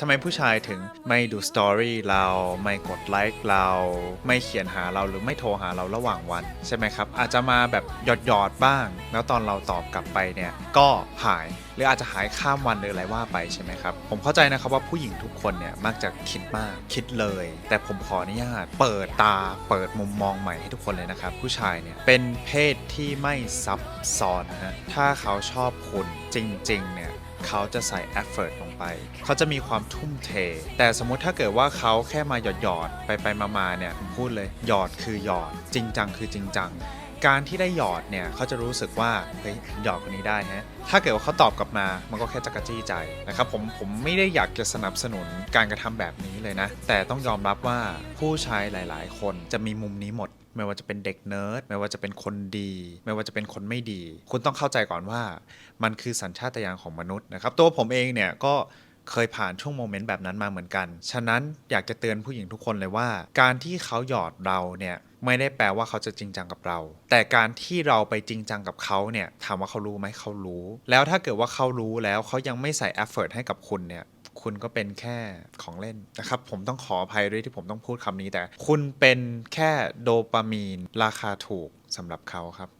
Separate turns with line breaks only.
ทำไมผู้ชายถึงไม่ดูสตอรี่เรา ไม่กดไลค์เรา ไม่เขียนหาเราหรือไม่โทรหาเราระหว่างวัน ใช่ไหมครับ อาจจะมาแบบหยอดหยอดๆบ้าง แล้วตอนเราตอบกลับไปเนี่ย ก็หาย หรืออาจจะหายข้ามวันหรืออะไรว่าไปใช่ไหมครับ ผมเข้าใจนะครับว่าผู้หญิงทุกคนเนี่ยมักจะคิดมากคิดเลย แต่ผมขออนุญาต เปิดตา เปิดมุมมองใหม่ให้ทุกคนเลยนะครับ ผู้ชายเนี่ยเป็นเพศที่ไม่ซับซ้อนนะถ้าเขาชอบคุณจริงๆเนี่ย เขาจะใส่ effort ลงไป เขาจะมีความทุ่มเท แต่สมมติถ้าเกิดว่าเขาแค่มาหยอดหยอดไปไปมามาๆเนี่ยผมพูดเลยหยอดคือหยอด จริงจังคือจริงจัง การที่ได้หยอดเนี่ยเขาจะรู้สึกว่าเฮ้ยหยอดคนนี้ได้ฮะถ้าเกิดว่าเขาตอบกลับมา มันก็แค่จักรจี้ใจนะครับผมผมไม่ได้อยากจะสนับสนุนการกระทำแบบนี้เลยนะ แต่ต้องยอมรับว่าผู้ชายหลาย ๆ คนจะมีมุมนี้หมดไม่ว่าจะเป็นเด็กเนิร์ดไม่ว่าจะเป็นคนดี ไม่ว่าจะเป็นคนไม่ดี คุณต้องเข้าใจก่อนว่า มันคือสัญชาตญาณของมนุษย์นะครับ ตัวผมเองเนี่ยก็เคยผ่านช่วงโมเมนต์แบบนั้นมาเหมือนกัน ฉะนั้นอยากจะเตือนผู้หญิงทุกคนเลยว่า การที่เขาหยอดเราเนี่ยไม่ได้แปลว่าเขาจะจริงจังกับเรา แต่การที่เราไปจริงจังกับเขาเนี่ยถามว่าเขารู้ไหมเขารู้ แล้วถ้าเกิดว่าเขารู้แล้วเขายังไม่ใส่เอฟเฟ t ให้กับคุณเนี่ยคุณก็เป็นแค่ของเล่นนะครับ ผมต้องขออภัยด้วยที่ผมต้องพูดคำนี้แต่ คุณเป็นแค่โดปามีนราคาถูกสำหรับเขาครับ